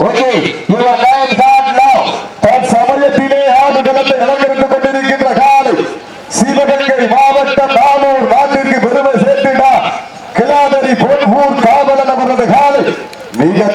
Okay your line card நவ தன் சமயத்திலே ஆடுகளத்தை இழந்திருந்து கொண்டிருக்கின்ற காலை சிவகங்கை மாவட்ட நானூர் நாட்டிற்கு பெருமை சேர்த்தினார் கிளாதரி பொன்பூர் காவலன் அவரது காலை. மிக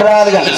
இருக்கிறார்கள்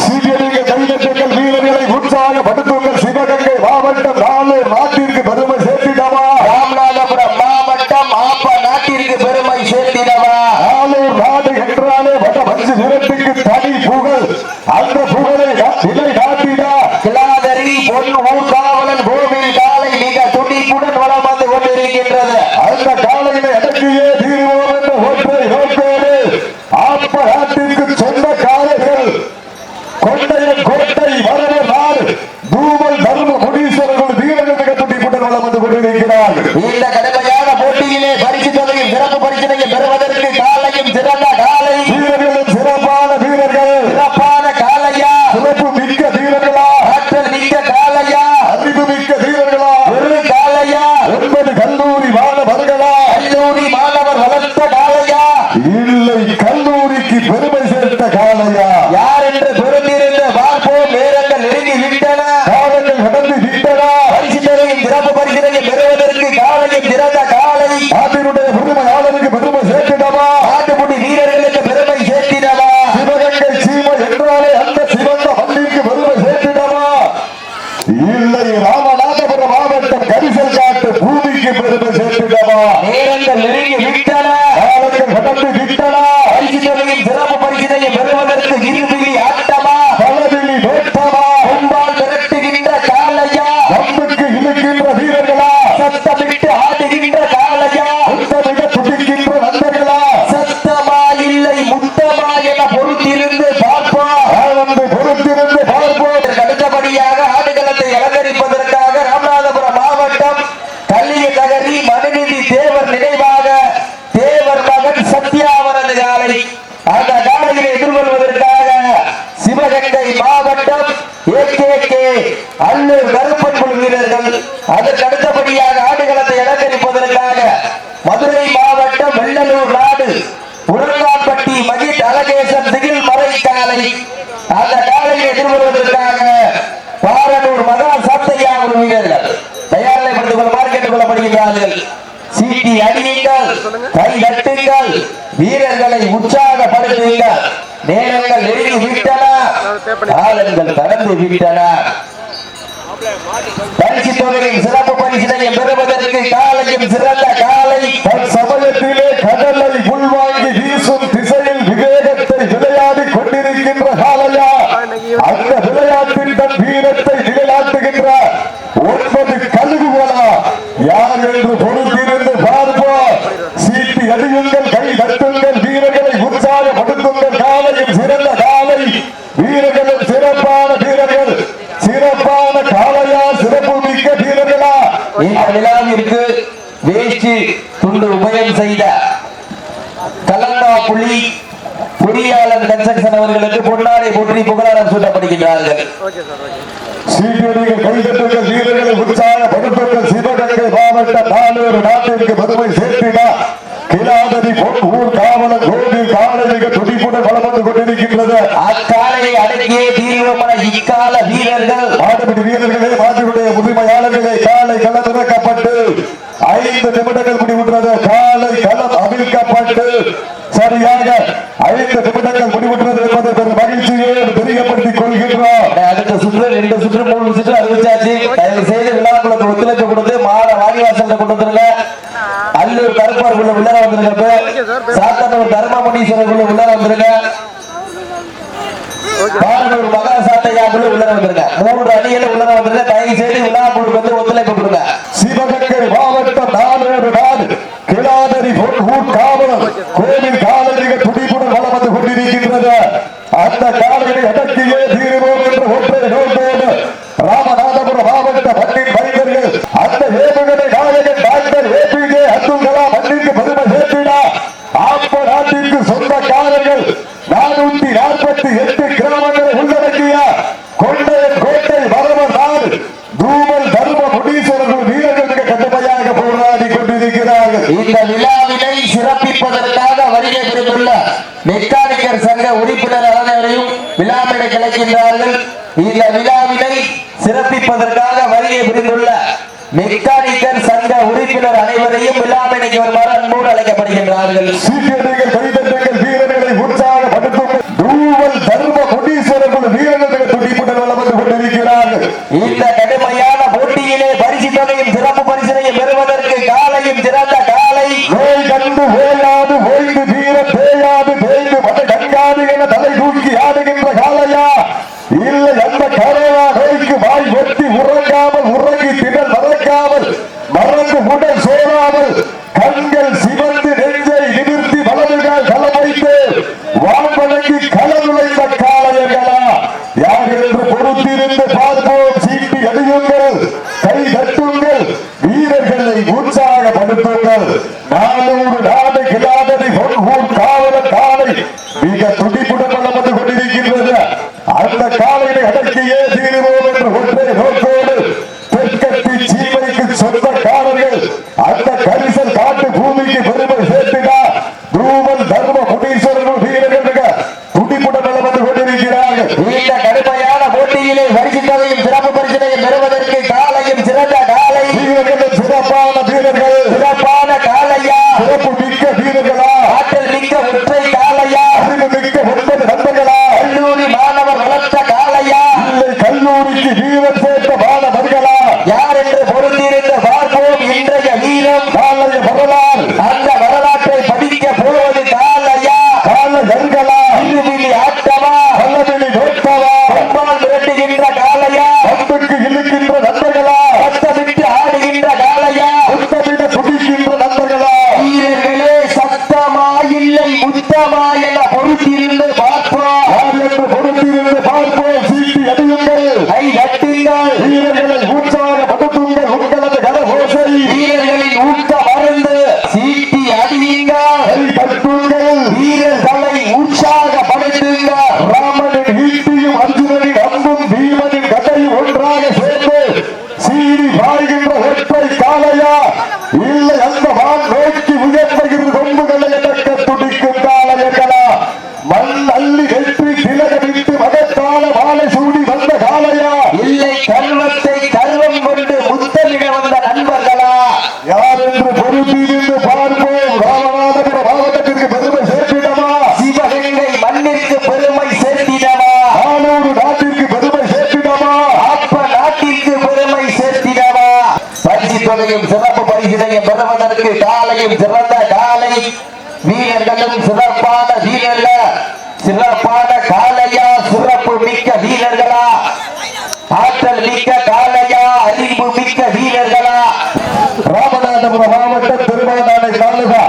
கைதட்டுங்கள் வீரர்களை உற்சாகப்படுத்துங்கள் நேரங்கள் நெருங்கி விட்டன. காலங்கள் கடந்து விட்டன. பரிசு தொகையின் சிறப்பு பரிசினையும் பெறுவதற்கு காலையும் சிறந்த காலை களத்திற்கு வேஷ்டி துண்டு உபயம் செய்த கலங்கா புலி பொறியாளர் கன்ஸ்ட்ரக்ஷன் அவர்களுக்கு பொன்னாடை போற்றி புகழாரம் சூட்டப்படுகின்றார்கள். நாட்டிற்கு பெருமை சேர்த்தினார் கிலாதரி ஊர் காவலர் கோபி காலனிக துடிப்புடன் பலம் வந்து அக்காலையை அடங்கிய தீவிரமான இக்கால வீரர்கள் மாடுபிடி வீரர்களே மாற்றுடைய முதல் ஐந்து நிமிடங்கள் முடிவுற்றது. காலை களம் அவிழ்க்கப்பட்டு சரியாக ஐந்து நிமிடங்கள் முடிவுற்றது என்பதை மகிழ்ச்சியை தெரியப்படுத்திக் கொள்கின்றோம். அடுத்த சுற்று ரெண்டு சுற்று மூணு சுற்று அறிவிச்சாச்சு. தயவு செய்து விழாக்குளத்தை ஒத்துழைப்பு கொடுத்து மாட வாடிவாசல்ல கொண்டு வந்துருங்க. அல்லூர் கருப்பார் உள்ள உள்ளார வந்திருக்க சாத்தனூர் தர்மமுனீஸ்வரர் உள்ள உள்ளார வந்திருக்க பாரனூர் மகா சாத்தையா உள்ள உள்ளார வந்திருக்க மூன்று அணிகளை உள்ளார வந்திருக்க தயவு செய்து விழா இருக்கின்றது அந்த காலையை அடக்கியே தீருவோம் என்று ஒன்றை நோக்கோடு ராமநாதபுரம் மாவட்ட மண்ணின் மைந்தர்கள் அந்த ஏவுகணை நாயகன் doctor A P J Abdul Kalam மண்ணிற்கு பெருமை சேர்த்தினா ஆப்ப நாட்டிற்கு சொந்தக்காரர்கள் நானூத்தி நாற்பத்தி எட்டு கிராமங்களை உள்ளடக்கிய கொண்டை கோட்டை வரவர் தூமல் தர்ம முனீஸ்வரர்கள் வீரர்கள் கடுமையாக போராடி கொண்டிருக்கிறார்கள். இந்த விழாவினை சிறப்பிப்பதற்காக வருகை பெற்றுள்ள மெக்கானிக் உறுப்பினர் அனைவரையும் விழாவிட கிடைக்கின்றார்கள். இந்த விழாவினை சிறப்பிப்பதற்காக வருகை புரிந்துள்ள மெக்கானிக்கல் சங்க உறுப்பினர் அனைவரையும் விழாவினைக்கு வருமாறு அன்போடு அழைக்கப்படுகின்றார்கள். சீக்கிரங்கள் கைதட்டுங்கள் வீரர்களை உற்சாகப்படுத்தும் வீரர்கள் துடிப்புடன் கொண்டிருக்கிறார்கள். இந்த தனக்கு வீரம் சேர்த்த பால மருகலா யார் என்று பொருந்திருந்த பார்ப்போம் இன்றைய வீரம் பாலது பொருளால் அந்த வரலாற்றை பதிக்க போவது கால் ஐயா கால கண்களா இருவிழி ஆட்டமா பல்லவிழி நோட்டவா பொம்பால் மிரட்டுகின்ற காலையா பம்புக்கு இழுக்கின்ற நண்பர்களா சத்தமிட்டு ஆடுகின்ற காலையா சுத்தமிட்டு துடிக்கின்ற நண்பர்களா வீரர்களே சத்தமா இல்லை முத்தமா உள்ள அன்ப. காலையில் சிறந்த காலை. வீரர்களும் சிறப்பான வீரர்கள். சிறப்பான காலையா சிறப்பு மிக்க வீரர்களா. ஆற்றல் மிக்க காலையா அறிவு மிக்க வீரர்களா. ராமநாதபுரம் மாவட்டம் திருமணாலை தாலுகா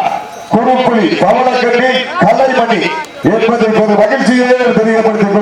குறுக்குழி பவளக்கட்டி கல்லைமணி என்பது இப்போது மகிழ்ச்சியை தெரியப்படுத்திக்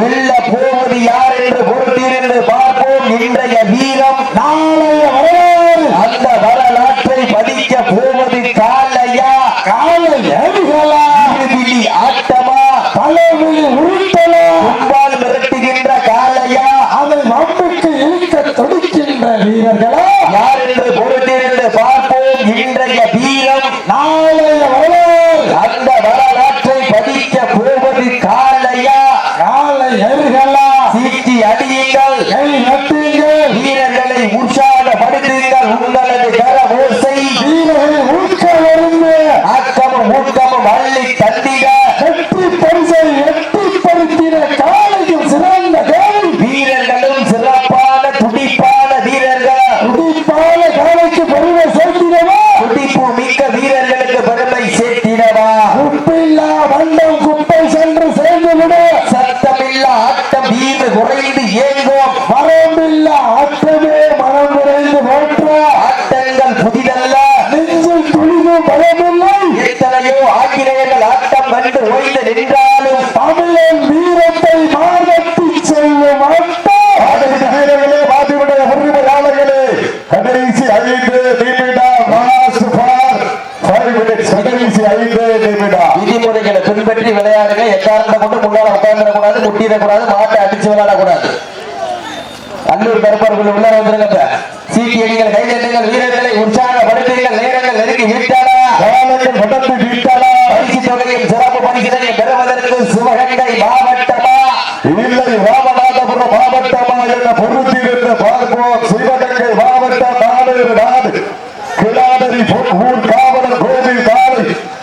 வெல்ல போவது யார் என்று பொறுத்தீர் என்று பார்ப்போம். இன்றைய வீரம் நாளைய வரலாறு. அந்த வரலாற்றை பதிக்க போவது காலையா? காலையா விழி ஆட்டமா? தலைவிழி உருட்டலா? அன்பால் மிரட்டுகின்ற காலையா? அதை நம்பிக்கை இழுக்க தொடுக்கின்ற வீரர்களா? யார் என்று பொறுத்தீர் பார்ப்போம். இன்றைய வீரம் நாளைய வந்தாலும் தமிழன் வீரத்தை மாறத்தி செல்லும் வீரர்களே பாதிவுடைய உரிமையாளர்களே கடைசி ஐந்து கடைசி ஐந்து நிமிடம். விதிமுறைகளை பின்பற்றி விளையாடுங்க. எக்காரணத்தை கொண்டு முன்னால உட்கார்ந்துடக்கூடாது முட்டிடக்கூடாது மாட்டை அடிச்சு விளையாடக்கூடாது. அல்லூர் கருப்பர்கள் உள்ள வந்துருங்க சீட்டி அடிகள் கைதட்டுங்கள் வீரர்களை உற்சாகப்படுத்துங்கள் நேரங்கள் நெருங்கி விட்டாரா காலங்கள் நடந்து விட்டன பரிசு தொகையும் சிறப்பு பரிசினை பெறுவதற்கு சிவகங்கை மாவட்டமா இல்லை ராமநாதபுரம் மாவட்டமா என பொருத்திலிருந்து பார்ப்போம் சிவகங்கை மாவட்டம் நாடு நாடு கிளாடரி ஊர் காவலர் கோவில் காலை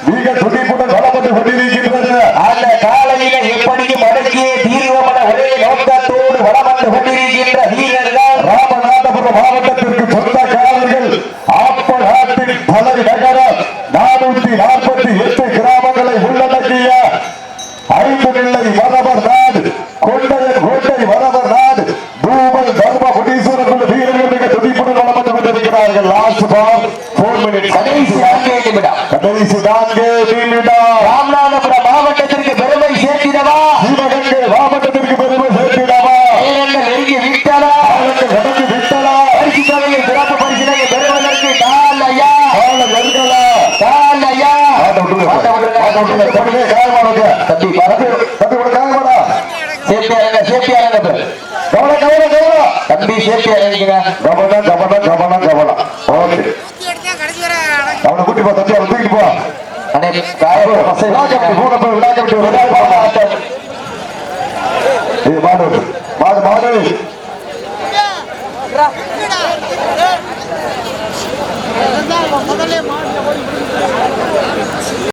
மிக துடிப்புடன் வளப்பட்டு கொண்டிருக்கின்றது அந்த காலையில எப்படியும் அடக்கியே தீர்வமன ஒரே நோக்கத்தோடு வளம் வந்து கொண்டிருக்கின்ற வீரர்கள் ராமநாதபுரம் மாவட்டத்திற்கு சொந்தக்காரர்கள் ஆப்பநாட்டின் தலைநகரம் நானூத்தி நாற்பத்தி எட்டு கிராமங்களை உள்ளடக்கிய ஐந்து நிலை வரவர் நாடு கொண்டையன் கோட்டை வரவர் நாடு தூமல் தர்ம முனீஸ்வரர் உள்ள வீரர்கள் மிக துடிப்புடன் வளப்பட்டு கொண்டிருக்கிறார்கள் லாஸ்ட் பால் போர் மினிட் கடைசி நான்கே நான்கு நிமிடம் ராமநாதபுரம் மாவட்டத்திற்கு பெருமை சேர்த்திடவா? சிவகங்கை மாவட்டத்திற்கு பெருமை சேர்த்திடவா? நேரங்கள் நெருங்கி விட்டனா காலங்கள் நடந்து விட்டனா பரிசு தொகையை சிறப்பு பரிசினை பெறுவதற்கு கால் ஐயா காலம் நெருங்கலா கால் ஐயா. தம்பி பரப்பு தம்பி, உனக்கு காயமாடா? சேஃப்டி இறங்க சேஃப்டி இறங்க இப்ப. கவனம், கவனம், கவனம். தம்பி சேஃப்டி இறங்கிங்க. கவனம், கவனம், கவனம், கவனம். ஓகே. அவனை கூட்டி போ, தம்பி, அவனை தூக்கிட்டு போ. மாடு, மாடு, மாடு. முதல்ல